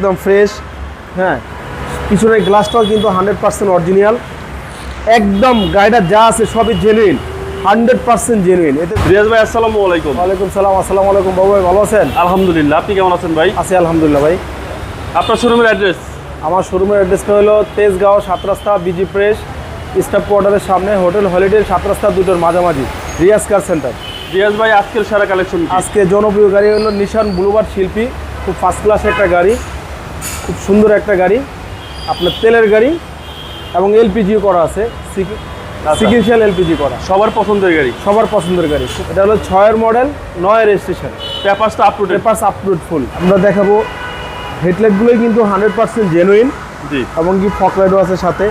একদম ফ্রেশ হ্যাঁ। পিছনের গ্লাসটাও কিন্তু হান্ড্রেড পার্সেন্ট অরিজিনাল একদম গাড়িটা যা আছে সবই জেনুইন হান্ড্রেড পার্সেন্ট জেনুইন এতে রিয়াজ ভাই আসসালামু আলাইকুম। ওয়ালাইকুম সালাম আসসালামু আলাইকুম। বাবু ভাই ভালো আছেন? আলহামদুলিল্লাহ আপনি কেমন আছেন ভাই? আছি আলহামদুলিল্লাহ ভাই। আপনার শোরুমের অ্যাড্রেস আমার শোরুমের অ্যাড্রেসটা হলো তেজগাঁও সাত রাস্তা বিজি প্রেস স্টাফ কোয়ার্টারের সামনে হোটেল হলিডে সাত রাস্তা দুটোর মাঝামাঝি রিয়াজ কার সেন্টার রিয়াজ ভাই আজকের সারা কালেকশন আজকে জনপ্রিয় গাড়ি হলো নিশান ব্লুবার শিল্পী খুব ফার্স্ট ক্লাস একটা গাড়ি। খুব সুন্দর একটা গাড়ি আপনার তেলের গাড়ি এবং এলপিজি করা আছে সিকিউশিয়াল এলপিজি করা। সবার পছন্দের গাড়ি? সবার পছন্দের গাড়ি। এটা হলো ছয়ের মডেল নয় registration. পেপারসটা up to date papers upload full আমরা দেখাবো হেডলাইটগুলোই কিন্তু হান্ড্রেড পার্সেন্ট জেনুইন জি। এবং কি ফকলাইটও আছে সাথে।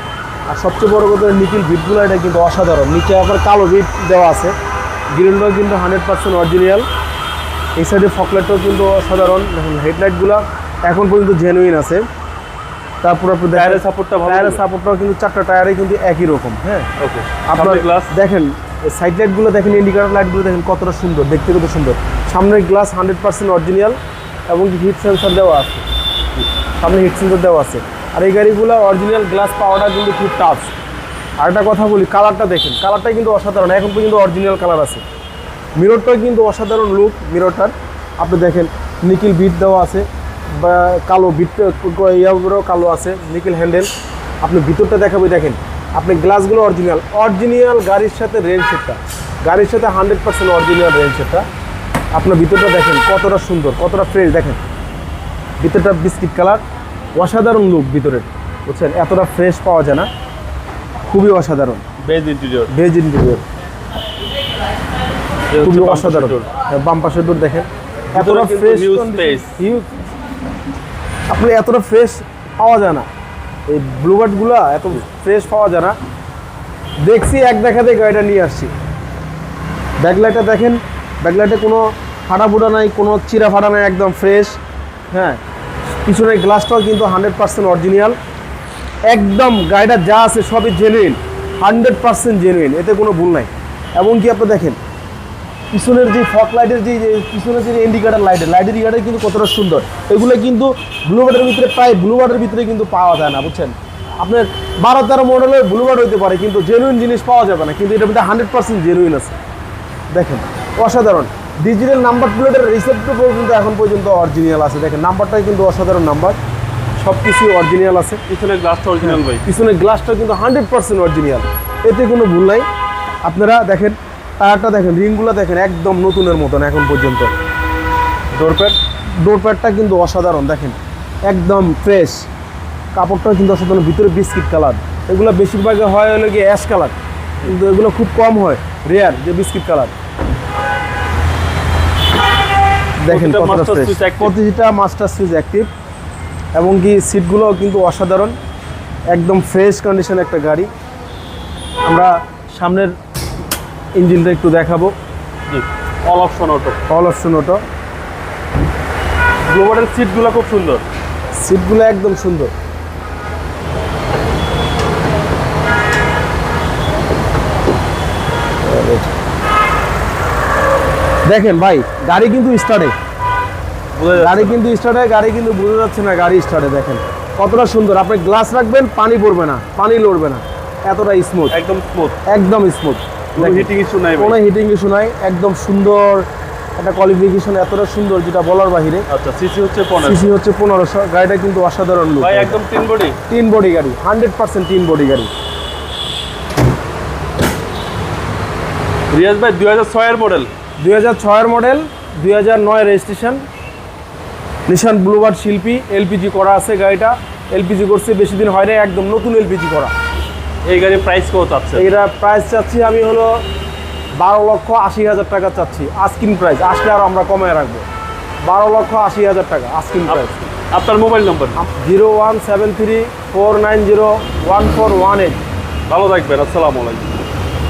আর সবচেয়ে বড় কথা নিখিল বিটগুলো এটা কিন্তু অসাধারণ। নিচে আবার কালো বিট দেওয়া আছে। গ্রিলটাও কিন্তু হান্ড্রেড পার্সেন্ট অরিজিনাল এই সাইডে ফকলাইটটাও কিন্তু অসাধারণ। দেখুন হেডলাইটগুলো এখন পর্যন্ত জেনুইন আছে। তারপর আপনি টায়ারের সাপোর্টটা ভালো টায়ারের সাপোর্টটাও কিন্তু চারটা টায়ারে কিন্তু একই রকম হ্যাঁ? ওকে আপনার আপনার গ্লাস দেখেন সাইড লাইটগুলো দেখেন ইন্ডিকেটর লাইটগুলো দেখেন কতটা সুন্দর দেখতে কত সুন্দর। সামনের গ্লাস হান্ড্রেড পার্সেন্ট অরিজিনাল এবং হিট সেন্সর দেওয়া আছে। সামনে হিট সেন্সর দেওয়া আছে। আর এই গাড়িগুলো অরিজিনাল গ্লাস পাওয়াটা কিন্তু খুব টাফ আর একটা কথা বলি কালারটা দেখেন কালারটাই কিন্তু অসাধারণ। এখন পর্যন্ত অরিজিনাল কালার আছে। মিররটাও কিন্তু অসাধারণ লুক মিররটার আপনি দেখেন নিকিল বিট দেওয়া আছে। বা কালো ইয়াগুলো কালো আছে নিকিল হ্যান্ডেল আপনি ভিতরটা দেখাবো দেখেন। আপনি গ্লাসগুলো অরিজিনাল অরিজিনাল গাড়ির সাথে রেল সেটটা। গাড়ির সাথে হান্ড্রেড পার্সেন্ট অরিজিনাল রেল সেটটা। আপনার ভিতরটা দেখেন কতটা সুন্দর কতটা ফ্রেশ দেখেন। ভিতরটা বিস্কিট কালার অসাধারণ লুক ভিতরের। বুঝছেন? এতটা ফ্রেশ পাওয়া যায় না। খুবই অসাধারণ। বেজ ইন্টেরিয়র ভেজ ইন্টেরিয়র খুবই অসাধারণ। বাম পাশের ডোর দেখেন। এতটা ফ্রেশ আপনি এতটা ফ্রেশ পাওয়া যায় না। এই ব্লুবার্ডগুলো এত ফ্রেশ পাওয়া যায় না। দেখছি, এক দেখা দেখাতে গাড়িটা নিয়ে আসছি। ব্যাকলাইটটা দেখেন, ব্যাকলাইটে কোনো ফাটা ফুটা নাই, কোনো চিরা ফাটা নাই, একদম ফ্রেশ হ্যাঁ পিছনের গ্লাসটাও কিন্তু হান্ড্রেড পার্সেন্ট অরিজিনাল একদম গাড়িটা যা আছে সবই জেনুইন হান্ড্রেড পার্সেন্ট জেনুইন এতে কোনো ভুল নাই। এবং কি আপনি দেখেন পিছনের যে ফক লাইটের যে পিছনের যে ইন্ডিকেটার লাইটের লাইটের ইন্ডিকেটার কিন্তু কতটা সুন্দর। এগুলো কিন্তু ব্লু ব্লুবার্ডের ভিতরে প্রায় ব্লুবার্ডের ভিতরে কিন্তু পাওয়া যায় না বুঝছেন? আপনার বারো তেরো মডেলের ব্লুবার্ড হইতে পারে কিন্তু জেনুইন জিনিস পাওয়া যাবে না কিন্তু এটার মধ্যে হান্ড্রেড পার্সেন্ট জেনুইন আছে। দেখেন অসাধারণ। ডিজিটাল নাম্বার প্লেটের রিসেপ্টর কিন্তু এখন পর্যন্ত অরিজিনাল আছে। দেখেন নাম্বারটাই কিন্তু অসাধারণ নাম্বার সব কিছু অরিজিনাল আছে। পিছনের গ্লাসটা অরিজিনাল ভাই। পিছনের গ্লাসটা কিন্তু হান্ড্রেড পার্সেন্ট অরিজিনাল এতে কোনো ভুল নাই। আপনারা দেখেন টায়ারটা দেখেন রিংগুলো দেখেন একদম নতুনের মতন এখন পর্যন্ত। ডোরপ্যাড ডোর প্যাডটা কিন্তু অসাধারণ দেখেন একদম ফ্রেশ কাপড়টাও কিন্তু অসাধারণ ভিতরে বিস্কিট কালার এগুলো বেশিরভাগই হয় হলো গিয়ে অ্যাশ কালার কিন্তু এগুলো খুব কম হয় রেয়ার যে বিস্কিট কালার দেখেন প্রতিটা মাস্টার সুইচ অ্যাক্টিভ এবং কি সিটগুলো কিন্তু অসাধারণ একদম ফ্রেশ কন্ডিশন একটা গাড়ি। আমরা সামনের ইঞ্জিনটা একটু দেখাবো। জি all option auto all option auto গ্লোবালের সিটগুলো খুব সুন্দর। সিটগুলো একদম সুন্দর। দেখেন ভাই গাড়ি কিন্তু স্টার্টে গাড়ি। কিন্তু স্টার্টে গাড়ি কিন্তু বোঝা যাচ্ছে না গাড়ি স্টার্টে দেখেন। কতটা সুন্দর। আপনি গ্লাস রাখবেন পানি পড়বে না পানি লড়বে না। এতটা স্মুথ একদম স্মুথ একদম স্মুথ হিটিং ইস্যু নাই কোনো হিটিং ইস্যু নাই একদম সুন্দর একটা কোয়ালিফিকেশন এতটা সুন্দর যেটা বলার বাহিরে। আচ্ছা সিসি হচ্ছে সিসি হচ্ছে পনেরোশো গাড়িটা কিন্তু অসাধারণ লুক ভাই একদম তিন বডি তিন বডি গাড়ি হান্ড্রেড পার্সেন্ট তিন বডি গাড়ি। রিয়াজ ভাই দুই হাজার ছয়ের মডেল দুই হাজার ছয়ের মডেল দুই হাজার নয় রেজিস্ট্রেশন নিশান ব্লুবার্ড শিল্পী এলপিজি করা আছে গাড়িটা। এলপিজি করছে বেশি দিন হয় না একদম নতুন এলপিজি করা। এই গাড়ির প্রাইস কত এইটা প্রাইস চাচ্ছি আমি হলো বারো লক্ষ আশি হাজার টাকা চাচ্ছি আস্কিন প্রাইস আসলে আর আমরা কমায় রাখব। বারো লক্ষ আশি হাজার টাকা আস্কিন প্রাইস আপনার mobile number zero one seven three four nine zero one four one eight ভালো থাকবেন আসসালামু আলাইকুম।